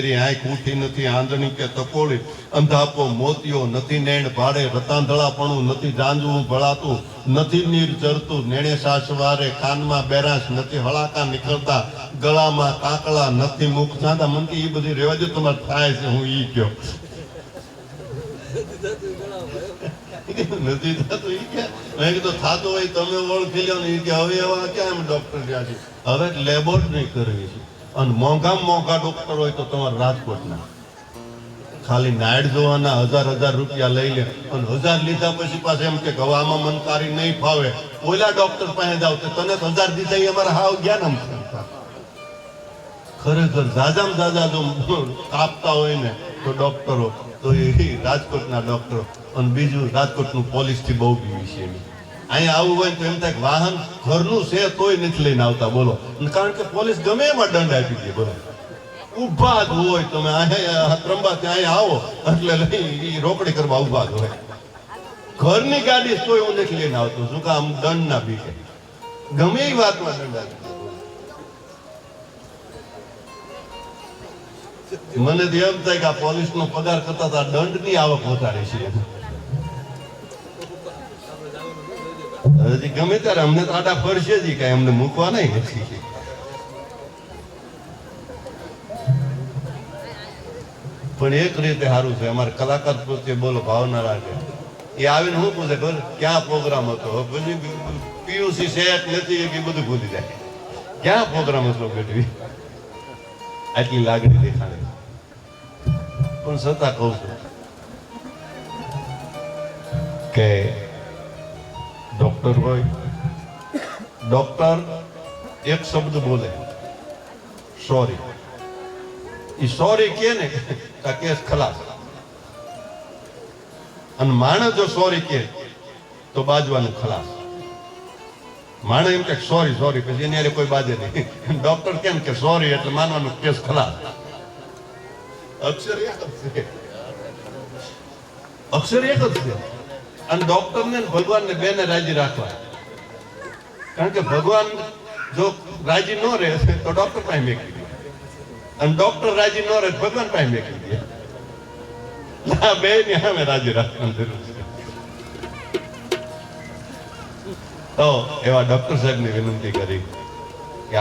હું ઈ કયો. નથી હોય તમે ઓળખી લો ને. હવે એવા ડોક્ટર હવે લેબોરેટરી કરવી છે. અને મોંઘામાં મોંઘા ડોક્ટર હોય તો તમારા રાજકોટના. ખાલી નાયડ જોવાના હજાર હજાર રૂપિયા લઈ લે અને હજાર લીધા પછી પાસે એમ કે ગવામાં મનકારી નહીં ફાવે. ઓલા ડોક્ટર પાસે જાવ તો તને હજાર દીધા અમારે હાવ જ્ઞાન ખરેખર જાજામ ઝાઝા જો કાપતા હોય ને તો ડોક્ટરો તો એ રાજકોટના ડોક્ટરો અને બીજું રાજકોટનું પોલીસથી બહુ બીવી છે એની. અહીંયા આવું હોય તો એમ થાય વાહન ઘરનું છે તોય નથી લઈને આવતા, બોલો. કારણ કે પોલીસ ગમે એમાં દંડ આપી દે, બોલો. ઊભા જ હોય તમે, અહીંયા ત્રંબા ત્યાં આવો, એટલે લઈ રોકડી કરવા ઊભા જ હોય. ઘરની ગાડી તોય હું નથી લઈને આવતો, શું કામ દંડ ના બીજે ગમે એ વાતમાં દંડ આપી મને તો એમ થાય કે આ પોલીસ નો પગાર કરતા દંડની આવક વધારે છે. હજી ગમે ત્યારે અમને તો ફરશે જ કાંઈ અમને મૂકવા નહીં નથી પણ એક રીતે સારું છે, અમારે કલાકાર પ્રત્યે બોલો ભાવના રાખે એ આવીને હું પૂછે ખબર? ક્યાં પ્રોગ્રામ હતો? પછી પીયુસી સેટ નથી એ બધું ભૂલી જાય. ક્યાં પ્રોગ્રામ હતો ગઢવી આટલી લાગણી દેખાડે. પણ છતાં કહું છું કે ડોક્ટર હોય. ડોક્ટર એક શબ્દ બોલે. સોરી એ સોરી કે ને, આ કેસ ખલાસ. અને માણસ જો સોરી કે તો બાજવાનું ખલાસ. માણસ એમ કે સોરી સોરી પછી એની અરે કોઈ બાજે નહીં. ડોક્ટર કેમ કે સોરી એટલે માનવાનું કેસ ખલાસ. અક્ષર એક જ છે. અક્ષર એક જ છે. અને ડોક્ટરને ને ભગવાનને બેને રાજી રાખવા. કારણ કે ભગવાન જો રાજી ન રહે તો ડોક્ટર પાસે મેકી દે. અને ડોક્ટર રાજી ન રહે ભગવાન પાસે મેકી દે. આ બે ને અમે રાજી રાખવાની જરૂર છે. તો એવા ડોક્ટર સાહેબની વિનંતી કરી કે